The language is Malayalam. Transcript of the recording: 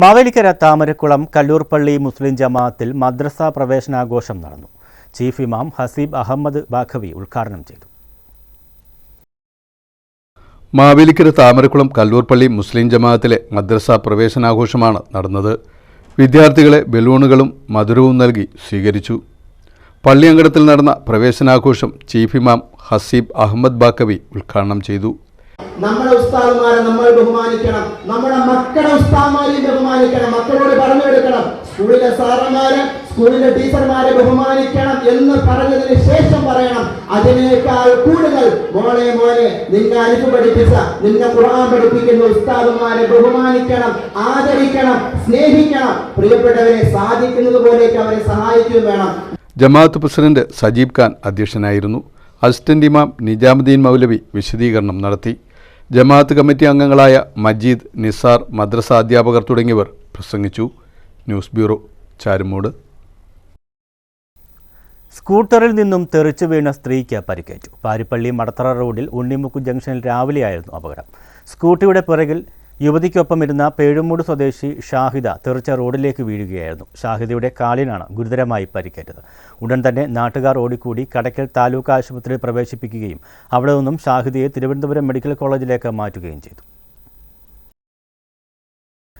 മാവേലിക്കര താമരക്കുളം കല്ലൂർപ്പള്ളി മുസ്ലിം ജമാഅത്തിൽ മദ്രസ പ്രവേശനാഘോഷം നടന്നു. ചീഫ് ഇമാം ഹസീബ് അഹമ്മദ് ബാഖവി ഉദ്ഘാടനം ചെയ്തു. മാവേലിക്കര താമരക്കുളം കല്ലൂർപ്പള്ളി മുസ്ലിം ജമാഅത്തിലെ മദ്രസ പ്രവേശനാഘോഷമാണ് നടന്നത്. വിദ്യാർത്ഥികളെ ബലൂണുകളും മധുരവും നൽകി സ്വീകരിച്ചു. പള്ളിയങ്കണത്തിൽ നടന്ന പ്രവേശനാഘോഷം ചീഫ് ഇമാം ഹസീബ് അഹമ്മദ് ബാക്കവി ഉദ്ഘാടനം ചെയ്തു. നമ്മുടെ ഉസ്താദ്മാരെ നമ്മൾ ബഹുമാനിക്കണം. നമ്മുടെ മക്കളുടെ ഉസ്താദ്മാരെയും ബഹുമാനിക്കണം. മക്കളോട് പറഞ്ഞു കൊടുക്കണം സ്കൂളിലെ സാറന്മാരെ സ്കൂളിലെ ടീച്ചർമാരെ ബഹുമാനിക്കണം എന്ന് പറഞ്ഞതിന് ശേഷം പറയണം. അതിനേക്കാൾ കൂടുതൽ മോളെ മോനെ നിന്നെ അരിഫ് പഠിപ്പിച്ച നിന്നെ ഖുർആൻ പഠിപ്പിക്കുന്ന ഉസ്താദുമാരെ ബഹുമാനിക്കണം ആദരിക്കണം സ്നേഹിക്കണം. പ്രിയപ്പെട്ടവരെ സാധിക്കുന്നത് പോലെയൊക്കെ അവരെ സഹായിക്കുകയും വേണം. ജമാഅത്ത് പ്രസിഡന്റ് സജീബ് ഖാൻ അധ്യക്ഷനായിരുന്നു. അസിസ്റ്റന്റ് ഇമാം നിജാമുദ്ദീൻ മൗലവി വിശദീകരണം നടത്തി. ജമാഅത്ത് കമ്മിറ്റി അംഗങ്ങളായ മജീദ് നിസാർ മദ്രസ അധ്യാപകർ തുടങ്ങിയവർ പ്രസംഗിച്ചു. News bureau Charummoodu. സ്കൂട്ടറിൽ നിന്നും തെറിച്ചു വീണ സ്ത്രീക്ക് പരിക്കേറ്റു. പാരിപ്പള്ളി മടത്തറ റോഡിൽ ഉണ്ണിമുക്ക് ജംഗ്ഷനിൽ രാവിലെയായിരുന്നു അപകടം. സ്കൂട്ടിയുടെ പിറകിൽ യുവതിക്കൊപ്പം ഇരുന്ന പേഴുമൂട് സ്വദേശി ഷാഹിദ തെറിച്ച റോഡിലേക്ക് വീഴുകയായിരുന്നു. ഷാഹിദയുടെ കാലിനാണ് ഗുരുതരമായി പരിക്കേറ്റത്. ഉടൻ തന്നെ നാട്ടുകാർ ഓടിക്കൂടി കടയ്ക്കൽ താലൂക്ക് ആശുപത്രിയിൽ പ്രവേശിപ്പിക്കുകയും അവിടെ നിന്നും ഷാഹിദയെ തിരുവനന്തപുരം മെഡിക്കൽ കോളേജിലേക്ക് മാറ്റുകയും ചെയ്തു.